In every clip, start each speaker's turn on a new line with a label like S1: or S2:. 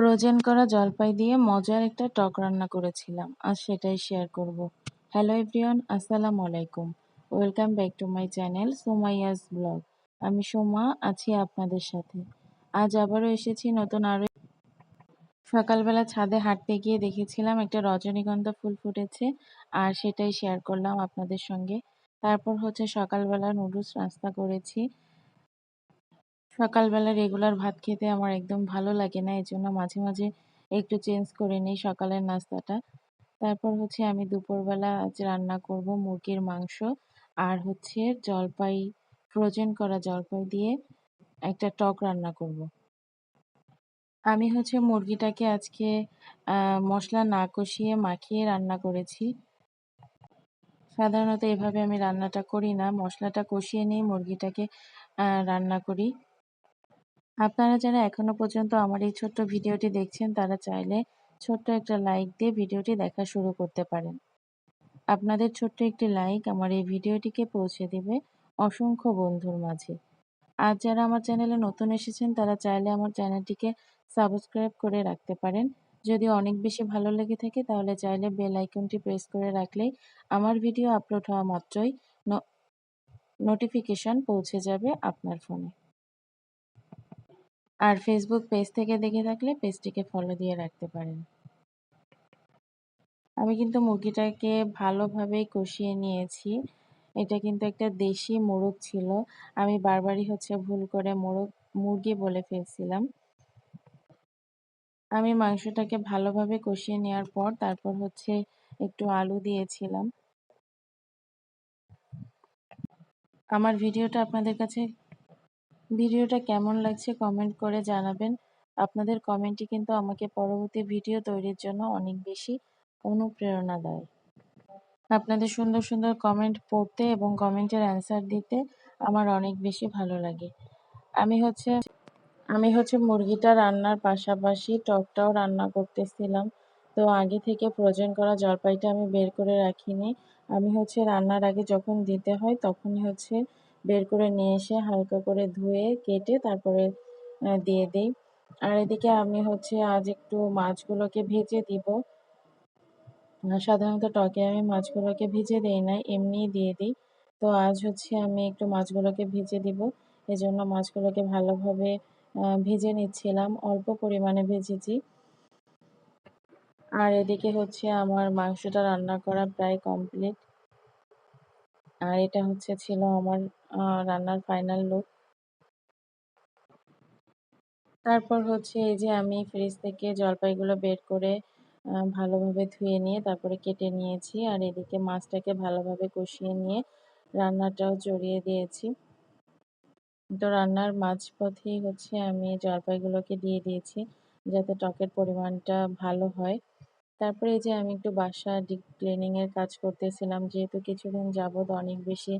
S1: Frozen করা জলপাই দিয়ে মজার একটা টক রান্না করেছিলাম। আর সেটাই শেয়ার করব। হ্যালো এভরিওয়ান আসসালামু আলাইকুম। Welcome back to my channel Sumaiya's blog. আমি সোমা, আছি আপনাদের সাথে। আজ আবারও এসেছি নতুন আরও সকালবেলা ছাদে হাঁটতে গিয়ে দেখেছিলাম একটা রজনীগন্ধা ফুল ফুটেছে, আর সেটাই শেয়ার করলাম আপনাদের সঙ্গে। তারপর হচ্ছে সকালবেলা নুডলস নাস্তা করেছি। সকালবেলা রেগুলার ভাত খেতে আমার একদম ভালো লাগে না, এজন্য মাঝে মাঝে একটু চেঞ্জ করে নিই সকালের নাস্তাটা। তারপর হচ্ছে আমি দুপুরবেলা আজ রান্না করব মুরগির মাংস আর হচ্ছে জলপাই ফ্রোজেন করা জলপাই দিয়ে একটা টক রান্না করব। আমি হচ্ছে মুরগিটাকে আজকে মশলা না কষিয়ে মাখিয়ে রান্না করেছি। সাধারণত এভাবে আমি রান্নাটা করি না, মশলাটা কষিয়ে নিয়ে মুরগিটাকে রান্না করি। আপনারা যারা এখনও পর্যন্ত আমার এই ছোট্ট ভিডিওটি দেখছেন, তারা চাইলে ছোট্ট একটা লাইক দিয়ে ভিডিওটি দেখা শুরু করতে পারেন। আপনাদের ছোট্ট একটি লাইক আমার এই ভিডিওটিকে পৌঁছে দেবে অসংখ্য বন্ধুর মাঝে। আর যারা আমার চ্যানেলে নতুন এসেছেন, তারা চাইলে আমার চ্যানেলটিকে সাবস্ক্রাইব করে রাখতে পারেন। যদি অনেক বেশি ভালো লেগে থাকে, তাহলে চাইলে বেল আইকনটি প্রেস করে রাখলেই আমার ভিডিও আপলোড হওয়া মাত্রই নোটিফিকেশন পৌঁছে যাবে আপনার ফোনে। আর ফেসবুক পেজ থেকে দেখে থাকলে পেজটিকে ফলো দিয়ে রাখতে পারেন। আমি কিন্তু মুরগিটাকে ভালোভাবেই কষিয়ে নিয়েছি। এটা কিন্তু একটা দেশি মোরগ ছিল। আমি বারবারই হচ্ছে ভুল করে মোরগ, মুরগি বলে ফেলছিলাম। আমি মাংসটাকে ভালোভাবে কষিয়ে নেওয়ার পর তারপর হচ্ছে একটু আলু দিয়েছিলাম। আমার ভিডিওটা আপনাদের কাছে ভিডিওটা কেমন লাগছে কমেন্ট করে জানাবেন। আপনাদের কমেন্টই কিন্তু আমাকে পরবর্তী ভিডিও তৈরির জন্য অনেক বেশি অনুপ্রেরণা দেয় আপনাদের সুন্দর সুন্দর কমেন্ট পড়তে এবং কমেন্টের অ্যান্সার দিতে আমার অনেক বেশি ভালো লাগে। আমি হচ্ছে আমি হচ্ছে মুরগিটা রান্নার পাশাপাশি টকটাও রান্না করতেছিলাম। তো আগে থেকে প্রয়োজন করা জলপাইটা আমি বের করে রাখিনি। আমি হচ্ছে রান্নার আগে যখন দিতে হয় তখনই হচ্ছে বের করে নিয়ে এসে হালকা করে ধুয়ে, কেটে তারপরে দিয়ে দিই। আর এদিকে আমি হচ্ছে আজ একটু মাছগুলোকে ভেজে দিব। সাধারণত টকে আমি মাছগুলোকে ভেজে দিই না, এমনিই দিয়ে দিই। তো আজ হচ্ছে আমি একটু মাছগুলোকে ভেজে দিব। এজন্য মাছগুলোকে ভালোভাবে ভেজে নিচ্ছিলাম, অল্প পরিমাণে ভেজেছি। আর এদিকে হচ্ছে আমার মাংসটা রান্না করা প্রায় কমপ্লিট। আর এটা হচ্ছে ছিল আমার রান্নার ফাইনাল লুক তারপর হচ্ছে এই যে আমি ফ্রিজ থেকে জলপাইগুলো বের করে ভালোভাবে ধুয়ে নিয়ে তারপরে কেটে নিয়েছি আর এদিকে মাছটাকে ভালোভাবে কষিয়ে নিয়ে রান্নাটাও জড়িয়ে দিয়েছি। তো রান্নার মাঝপথেই হচ্ছে আমি জলপাইগুলোকে দিয়ে দিয়েছি যাতে টকের পরিমাণটা ভালো হয়। তারপরে যে আমি একটু বাসা ডিপ ক্লিনিংয়ের কাজ করতেছিলাম। যেহেতু কিছুদিন যাবৎ অনেক বেশি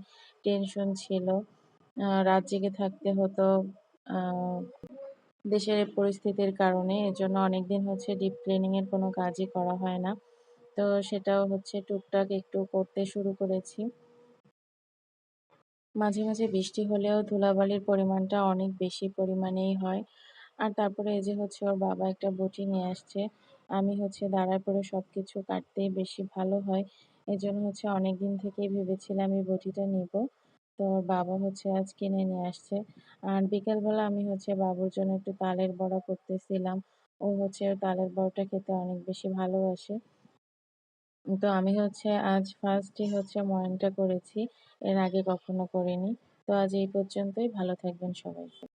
S1: টেনশন ছিল রাত জেগে থাকতে হতো দেশের পরিস্থিতির কারণে। এজন্য অনেক দিন হচ্ছে ডিপ ক্লিনিংয়ের কোনো কাজই করা হয় না। তো সেটাও হচ্ছে টুকটাক একটু করতে শুরু করেছি। মাঝে মাঝে বৃষ্টি হলেও ধুলাবালির পরিমাণটা অনেক বেশি পরিমাণেই হয়। আর তারপরে এই যে হচ্ছে ওর বাবা একটা বটি নিয়ে আসছে। আমি হচ্ছে দাঁড়ায় পরে সব কিছু কাটতেই বেশি ভালো হয়। এই জন্য হচ্ছে অনেক দিন থেকেই ভেবেছিলাম এই বটিটা নিব। তো বাবা হচ্ছে আজ কিনে নিয়ে আসছে। আর বিকেলবেলা আমি হচ্ছে বাবুর জন্য একটু তালের বড়া করতেছিলাম। ও হচ্ছে তালের বড়াটা খেতে অনেক বেশি ভালোবাসে। তো আমি হচ্ছে আজ ফার্স্টই হচ্ছে ময়নটা করেছি। এর আগে কখনো করিনি। তো আজ এই পর্যন্তই। ভালো থাকবেন সবাই।